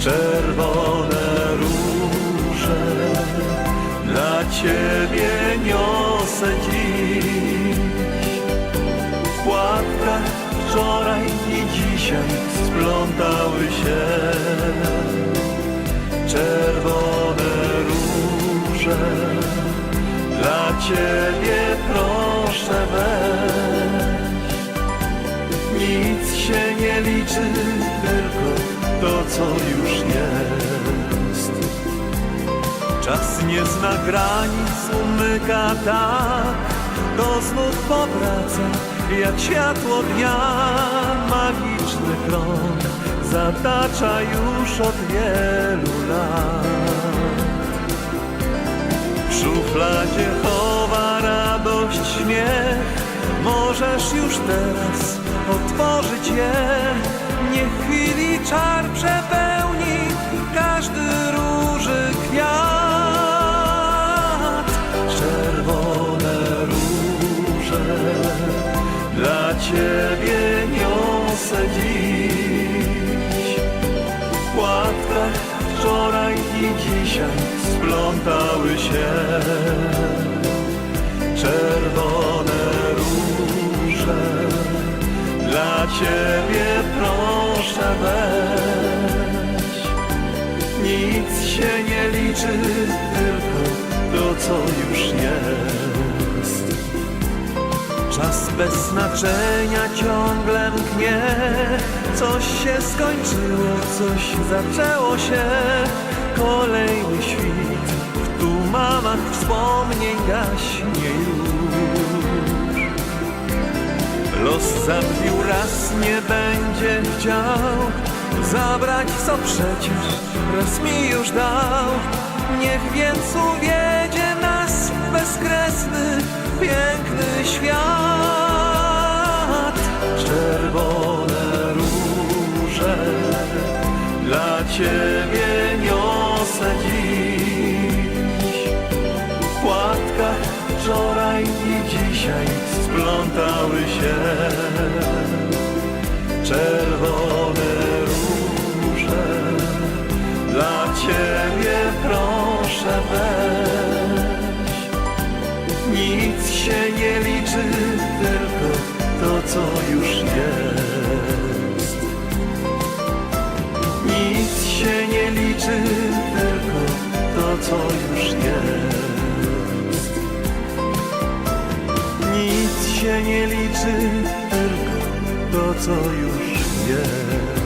Czerwone róże dla Ciebie niosę dziś. W płatkach wczoraj i dzisiaj splątały się czerwone róże. Dla Ciebie proszę weź. Nic się nie liczy, tylko to, co nie zna granic, umyka tak, to znów powraca, jak światło dnia. Magiczny krąg zatacza już od wielu lat. W szufladzie chowa radość, śmiech, możesz już teraz otworzyć je. Niech chwili czar przepełni niosę dziś. W płatkach wczoraj i dzisiaj splątały się czerwone róże. Dla Ciebie proszę weź. Nic się nie liczy, tylko to, co już jest. Czas bez znaczenia ciągle mknie. Coś się skończyło, coś zaczęło się. Kolejny świt w tumamach wspomnień gaśnie już. Los zabił raz, nie będzie chciał. Zabrać co przecież raz mi już dał. Niech więc uwiedzie nas bezkresny, piękny świat niosę dziś w płatkach wczoraj i dzisiaj splątały się czerwone róże. Dla Ciebie proszę weź. Nic się nie liczy, tylko to, co już jest. Się nie liczy, tylko to, co już jest. Nic się nie liczy, tylko to, co już jest.